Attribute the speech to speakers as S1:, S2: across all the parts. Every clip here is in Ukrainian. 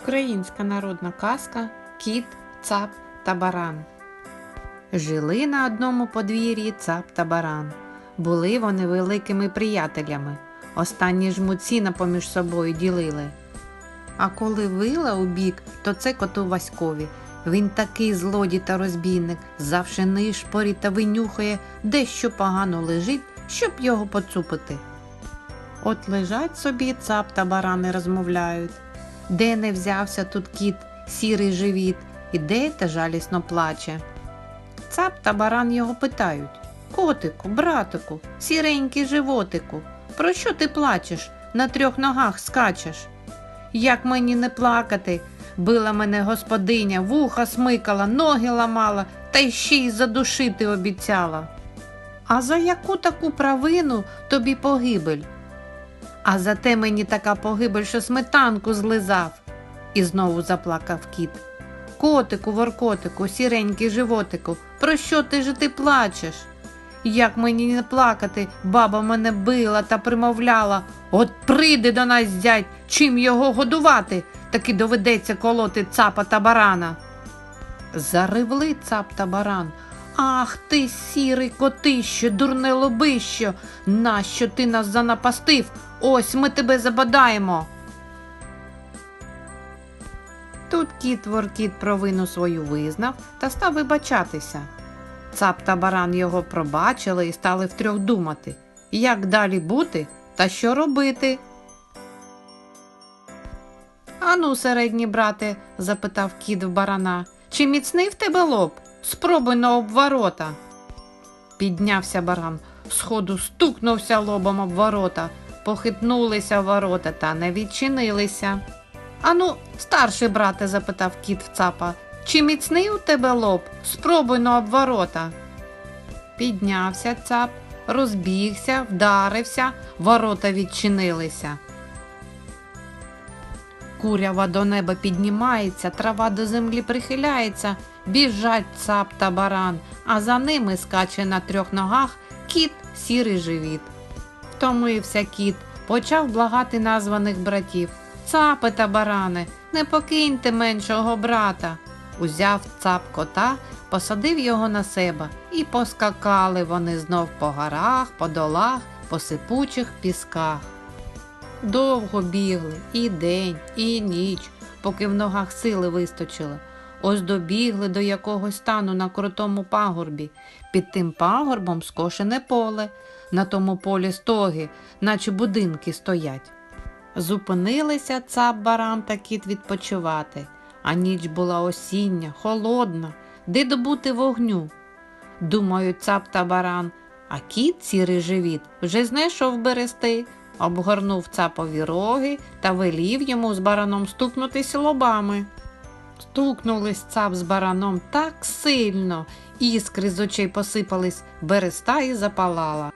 S1: Українська народна казка Кіт, цап та баран. Жили на одному подвір'ї цап та баран. Були вони великими приятелями. Останні жмуть сіна поміж собою ділили. А коли вила у бік, то це коту Васькові. Він такий злодій та розбійник, завше нишпорі та винюхає, де що погано лежить, щоб його поцупити. От лежать собі цап та барани розмовляють. Де не взявся тут кіт, сірий живіт, іде та жалісно плаче. Цап та баран його питають Котику, братику, сіренький животику, про що ти плачеш? На трьох ногах скачеш? Як мені не плакати? Била мене господиня, вуха смикала, ноги ламала, та й ще й задушити обіцяла. А за яку таку провину тобі погибель? А зате мені така погибель, що сметанку злизав. І знову заплакав кіт. Котику, воркотику, сіренький животику, про що ти ж ти плачеш? Як мені не плакати, баба мене била та примовляла, от прийде до нас зять, чим його годувати, таки доведеться колоти цапа та барана. Заривли цап та баран. Ах ти, сірий котище, дурне лобище, нащо ти нас занапастив? Ось ми тебе забадаємо. Тут кіт воркіт провину свою визнав та став вибачатися. Цап та баран його пробачили і стали втрьох думати, як далі бути та що робити. Ану, середній брате, запитав кіт в барана, чи міцний в тебе лоб? Спробуй на обворота. Піднявся баран, сходу стукнувся лобом об ворота, похитнулися ворота та не відчинилися. Ану, старший брате, запитав кіт в цапа, чи міцний у тебе лоб? Спробуй на обворота. Піднявся цап, розбігся, вдарився, ворота відчинилися. Курява до неба піднімається, трава до землі прихиляється, біжать цап та баран, а за ними скаче на трьох ногах кіт сірий живіт. Втомився кіт, почав благати названих братів. Цапи та барани, не покиньте меншого брата. Узяв цап кота, посадив його на себе, і поскакали вони знов по горах, по долах, по сипучих пісках. Довго бігли і день, і ніч, поки в ногах сили вистачило. Ось добігли до якогось стану на крутому пагорбі. Під тим пагорбом скошене поле, на тому полі стоги, наче будинки стоять. Зупинилися цап баран та кіт відпочивати, а ніч була осіння, холодна, де добути вогню. Думають цап та баран, а кіт сірий живіт вже знайшов берести, обгорнув цапові роги та велів йому з бараном стукнутися лобами. Стукнулись цап з бараном так сильно, іскри з очей посипались, береста і запалала.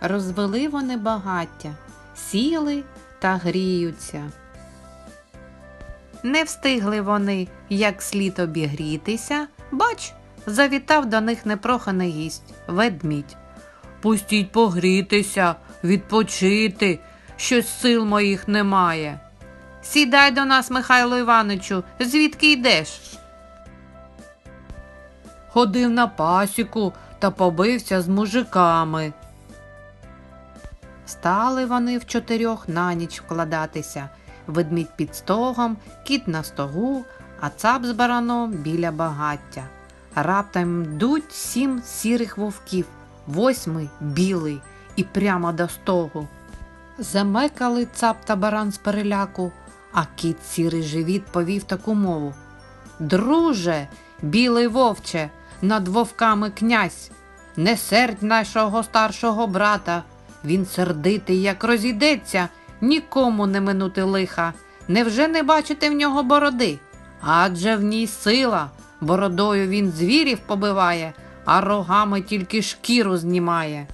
S1: Розвели вони багаття, сіли та гріються. Не встигли вони, як слід обігрітися, бач, завітав до них непроханий гість ведмідь. Пустіть погрітися, відпочити, щось сил моїх немає. Сідай до нас, Михайло Івановичу, звідки йдеш? Ходив на пасіку та побився з мужиками. Стали вони в чотирьох на ніч вкладатися. Ведмідь під стогом, кіт на стогу, а цап з бараном біля багаття. Раптом йдуть сім сірих вовків, восьмий білий і прямо до стогу. Замекали цап та баран з переляку, а кіт сірий живіт повів таку мову. Друже, білий вовче, над вовками князь, не сердь нашого старшого брата. Він сердитий, як розійдеться, нікому не минути лиха. Невже не бачите в нього бороди? Адже в ній сила, бородою він звірів побиває, а рогами тільки шкіру знімає.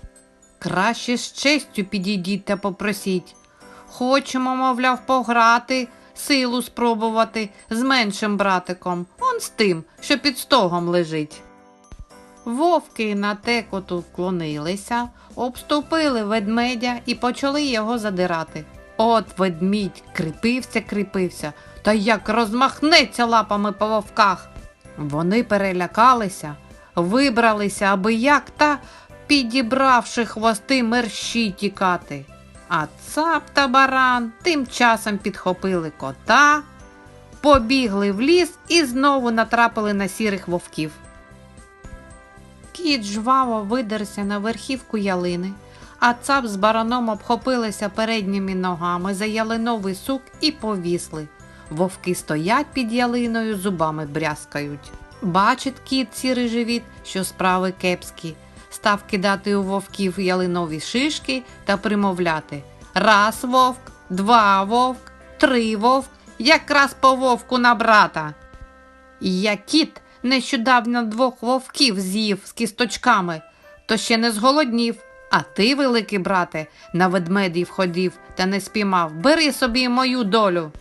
S1: Краще з честю підійдіть та попросіть. Хочемо, мовляв, пограти, силу спробувати з меншим братиком, он з тим, що під стогом лежить. Вовки на текоту вклонилися, обступили ведмедя і почали його задирати. От ведмідь кріпився, кріпився, та як розмахнеться лапами по вовках. Вони перелякалися, вибралися, аби як та, підібравши хвости мерщі тікати. А цап та баран тим часом підхопили кота, побігли в ліс і знову натрапили на сірих вовків. Кіт жваво видерся на верхівку ялини, а цап з бараном обхопилися передніми ногами за ялиновий сук і повісли. Вовки стоять під ялиною, зубами брязкають. Бачить кіт сірий живіт, що справи кепські. Став кидати у вовків ялинові шишки та примовляти Раз вовк, два вовк, три вовк, якраз по вовку на брата. Я кіт нещодавно двох вовків з'їв з кісточками, то ще не зголоднів. А ти, великий брате, на ведмедів ходив та не спіймав. Бери собі мою долю.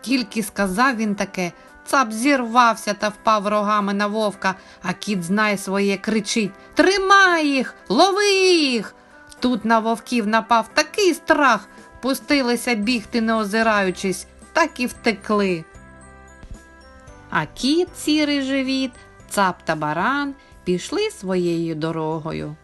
S1: Тільки сказав він таке, цап зірвався та впав рогами на вовка, а кіт знає своє, кричить Тримай їх, лови їх. Тут на вовків напав такий страх, пустилися бігти, не озираючись, так і втекли. А кіт, сірий живіт, цап та баран пішли своєю дорогою.